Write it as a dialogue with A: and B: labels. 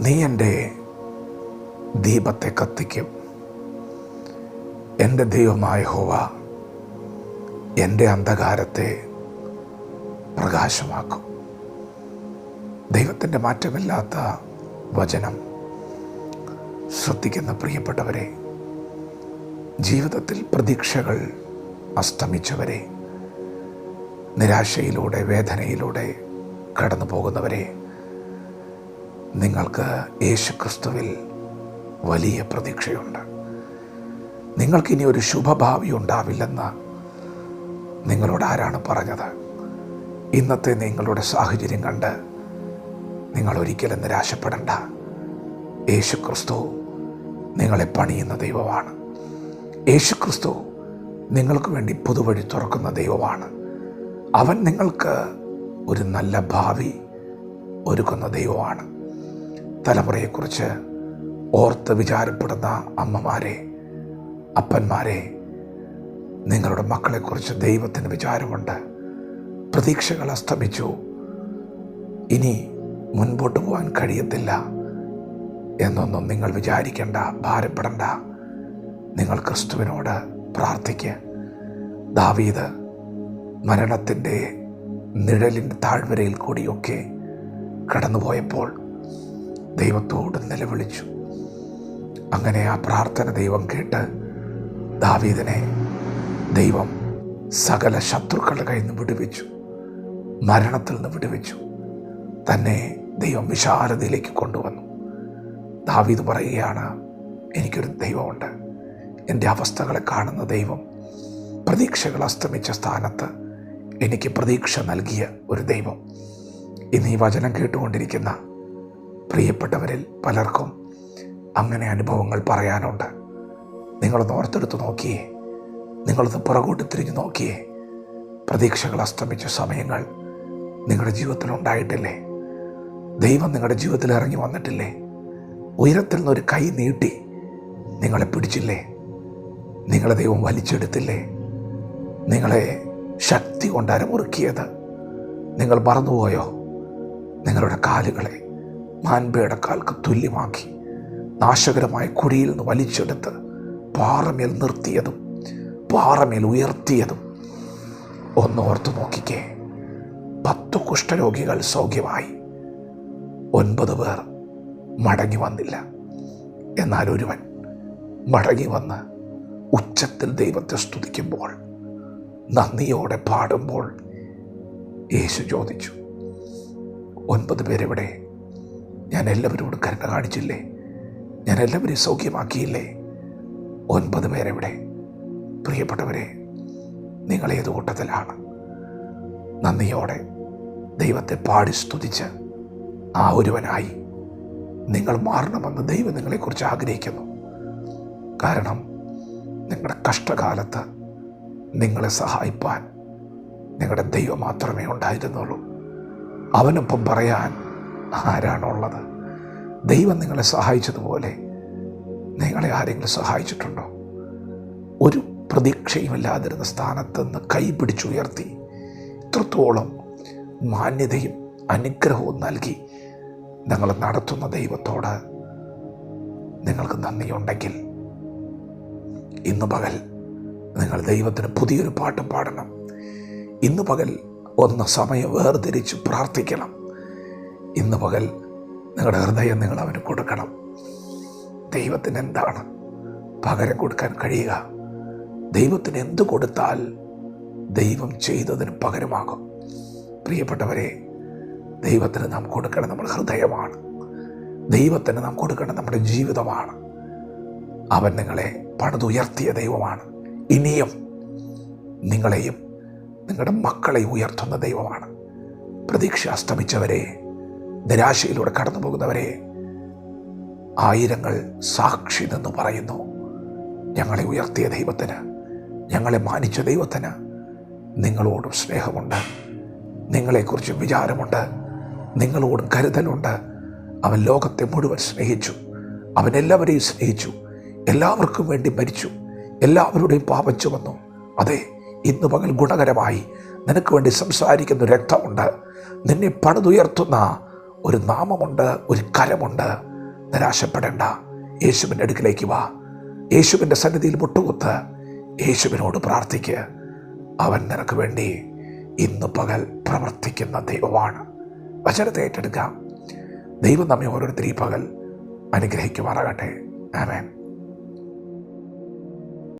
A: നീ എന്റെ ദീപത്തെ കത്തിക്കും. എന്റെ ദൈവമായ ഹോവ എന്റെ അന്ധകാരത്തെ പ്രകാശമാക്കും. ദൈവത്തിന്റെ മാറ്റമില്ലാത്ത വചനം ശ്രദ്ധിക്കുന്ന പ്രിയപ്പെട്ടവരെ ജീവിതത്തിൽ പ്രതീക്ഷകൾ അസ്തമിച്ചവരെ നിരാശയിലൂടെ വേദനയിലൂടെ കടന്നു പോകുന്നവരെ നിങ്ങൾക്ക് യേശുക്രിസ്തുവിൽ വലിയ പ്രതീക്ഷയുണ്ട്. നിങ്ങൾക്കിനി ഒരു ശുഭഭാവി ഉണ്ടാവില്ലെന്ന് നിങ്ങളോട് ആരാണ് പറഞ്ഞത്? ഇന്നത്തെ നിങ്ങളുടെ സാഹചര്യം കണ്ട് നിങ്ങൾ ഒരിക്കലും നിരാശപ്പെടണ്ട. യേശുക്രിസ്തു നിങ്ങളെ പണിയുന്ന ദൈവമാണ്. യേശുക്രിസ്തു നിങ്ങൾക്ക് വേണ്ടി പുതുവഴി തുറക്കുന്ന ദൈവമാണ്. അവൻ നിങ്ങൾക്ക് ഒരു നല്ല ഭാവി ഒരുക്കുന്ന ദൈവമാണ്. തലമുറയെക്കുറിച്ച് ഓർത്ത് വിചാരപ്പെടുന്ന അമ്മമാരെ അപ്പന്മാരെ നിങ്ങളുടെ മക്കളെക്കുറിച്ച് ദൈവത്തിന് വിചാരമുണ്ട്. പ്രതീക്ഷകൾ അസ്തമിച്ചു. ഇനി മുൻപോട്ട് പോകാൻ കഴിയത്തില്ല എന്നൊന്നും നിങ്ങൾ വിചാരിക്കേണ്ട ഭാരപ്പെടണ്ട. നിങ്ങൾ ക്രിസ്തുവിനോട് പ്രാർത്ഥിക്കുക ദാവീദ് മരണത്തിന്റെ നിഴലിന്റെ താഴ്വരയിൽ കൂടിയൊക്കെ കടന്നുപോയപ്പോൾ ദൈവത്തോട് നിലവിളിച്ചു. അങ്ങനെ ആ പ്രാർത്ഥന ദൈവം കേട്ട് ദാവീദിനെ ദൈവം സകല ശത്രുക്കളുടെ കയ്യിൽ നിന്ന് വിടുവിച്ചു. മരണത്തിൽ നിന്ന് വിടുവിച്ചു. തന്നെ ദൈവം വിശാലതയിലേക്ക് കൊണ്ടുവന്നു. ദാവീദ് പറയുകയാണ് എനിക്കൊരു ദൈവമുണ്ട്. എന്റെ അവസ്ഥകളെ കാണുന്ന ദൈവം പ്രതീക്ഷകൾ അസ്തമിച്ച സ്ഥാനത്ത് എനിക്ക് പ്രതീക്ഷ നൽകിയ ഒരു ദൈവം. ഇന്ന് ഈ വചനം കേട്ടുകൊണ്ടിരിക്കുന്ന പ്രിയപ്പെട്ടവരിൽ പലർക്കും അങ്ങനെ അനുഭവങ്ങൾ പറയാനുണ്ട്. നിങ്ങളൊന്ന് ഓർത്തെടുത്ത് നോക്കിയേ. നിങ്ങളൊന്ന് പുറകോട്ട് തിരിഞ്ഞു നോക്കിയേ. പ്രതീക്ഷകൾ അസ്തമിച്ച സമയങ്ങൾ നിങ്ങളുടെ ജീവിതത്തിൽ ഉണ്ടായിട്ടില്ലേ? ദൈവം നിങ്ങളുടെ ജീവിതത്തിൽ ഇറങ്ങി വന്നിട്ടില്ലേ? ഉയരത്തിൽ നിന്നൊരു കൈ നീട്ടി നിങ്ങളെ പിടിച്ചില്ലേ? നിങ്ങളെ ദൈവം വലിച്ചെടുത്തില്ലേ? നിങ്ങളെ ശക്തി കൊണ്ട് അരമുറുക്കിയത് നിങ്ങൾ മറന്നുപോയോ? നിങ്ങളുടെ കാലുകളെ മാൻപയുടെ കാൽക്ക് തുല്യമാക്കി നാശകരമായ കുഴിയിൽ നിന്ന് വലിച്ചെടുത്ത് പാറമേൽ നിർത്തിയതും പാറമേൽ ഉയർത്തിയതും ഒന്ന് ഓർത്തു നോക്കിക്കേ. പത്ത് കുഷ്ഠരോഗികൾ സൗഖ്യമായി. ഒൻപത് പേർ മടങ്ങി വന്നില്ല. എന്നാൽ ഒരുവൻ മടങ്ങി വന്ന് ഉച്ചത്തിൽ ദൈവത്തെ സ്തുതിക്കുമ്പോൾ നന്ദിയോടെ പാടുമ്പോൾ യേശു ചോദിച്ചു ഒൻപത് പേരെവിടെ? ഞാൻ എല്ലാവരോടും കരുണ കാണിച്ചില്ലേ? ഞാൻ എല്ലാവരെയും സൗഖ്യമാക്കിയില്ലേ? ഒൻപത് പേരെവിടെ? പ്രിയപ്പെട്ടവരെ നിങ്ങളേത് കൂട്ടത്തിലാണ്? നന്ദിയോടെ ദൈവത്തെ പാടി സ്തുതിച്ച് ആ ഒരുവനായി നിങ്ങൾ മാറണമെന്ന് ദൈവം നിങ്ങളെക്കുറിച്ച് ആഗ്രഹിക്കുന്നു. കാരണം നിങ്ങളുടെ കഷ്ടകാലത്ത് നിങ്ങളെ സഹായിപ്പാൻ നിങ്ങളുടെ ദൈവം മാത്രമേ ഉണ്ടായിരുന്നുള്ളൂ. അവനൊപ്പം പറയാൻ ആരാണുള്ളത്? ദൈവം നിങ്ങളെ സഹായിച്ചതുപോലെ നിങ്ങളെ ആരെങ്കിലും സഹായിച്ചിട്ടുണ്ടോ? ഒരു പ്രതീക്ഷയുമില്ലാതിരുന്ന സ്ഥാനത്ത് നിന്ന് കൈ പിടിച്ചുയർത്തി ഇത്രത്തോളം മാന്യതയും അനുഗ്രഹവും നൽകി നിങ്ങൾ നടത്തുന്ന ദൈവത്തോട് നിങ്ങൾക്ക് നന്ദിയുണ്ടെങ്കിൽ ഇന്ന് പകൽ നിങ്ങൾ ദൈവത്തിന് പുതിയൊരു പാട്ട് പാടണം. ഇന്ന് പകൽ ഒന്ന് സമയം വേർതിരിച്ച് പ്രാർത്ഥിക്കണം. ഇന്ന് പകൽ നിങ്ങളുടെ ഹൃദയം നിങ്ങൾ അവന് കൊടുക്കണം. ദൈവത്തിന് എന്താണ് പകരം കൊടുക്കാൻ കഴിയുക? ദൈവത്തിന് എന്ത് കൊടുത്താൽ ദൈവം ചെയ്തതിന് പകരമാകും? പ്രിയപ്പെട്ടവരെ ദൈവത്തിന് നാം കൊടുക്കണം നമ്മുടെ ഹൃദയമാണ്. ദൈവത്തിന് നാം കൊടുക്കണം നമ്മുടെ ജീവിതമാണ്. അവൻ നിങ്ങളെ പണിതുയർത്തിയ ദൈവമാണ്. ഇനിയും നിങ്ങളെയും നിങ്ങളുടെ മക്കളെയും ഉയർത്തുന്ന ദൈവമാണ്. പ്രതീക്ഷ അസ്തമിച്ചവരെ നിരാശയിലൂടെ കടന്നു പോകുന്നവരെ ആയിരങ്ങൾ സാക്ഷി നിന്ന് പറയുന്നു. ഞങ്ങളെ ഉയർത്തിയ ദൈവത്തിന് ഞങ്ങളെ മാനിച്ച ദൈവത്തിന് നിങ്ങളോടും സ്നേഹമുണ്ട്. നിങ്ങളെക്കുറിച്ച് വിചാരമുണ്ട്. നിങ്ങളോടും കരുതലുണ്ട്. അവൻ ലോകത്തെ മുഴുവൻ സ്നേഹിച്ചു. അവൻ എല്ലാവരെയും സ്നേഹിച്ചു. എല്ലാവർക്കും വേണ്ടി മരിച്ചു. എല്ലാവരുടെയും പാപച്ചു വന്നു അതെ ഇന്ന് പകൽ ഗുണകരമായി നിനക്ക് വേണ്ടി സംസാരിക്കുന്ന രക്തമുണ്ട്. നിന്നെ പണിതുയർത്തുന്ന ഒരു നാമമുണ്ട് ഒരു കരമുണ്ട്. നിരാശപ്പെടേണ്ട. യേശുവിന്റെ അടുക്കിലേക്ക് വാ. യേശുവിന്റെ സന്നിധിയിൽ മുട്ടുകുത്ത്. യേശുവിനോട് പ്രാർത്ഥിക്ക്. അവൻ നിനക്ക് വേണ്ടി ഇന്ന് പകൽ പ്രവർത്തിക്കുന്ന ദൈവമാണ്. വചനത്തെ ഏറ്റെടുക്കാം. ദൈവം നമ്മെ ഓരോരുത്തരും ഈ പകൽ അനുഗ്രഹിക്കുമാറാകട്ടെ. ആമേൻ.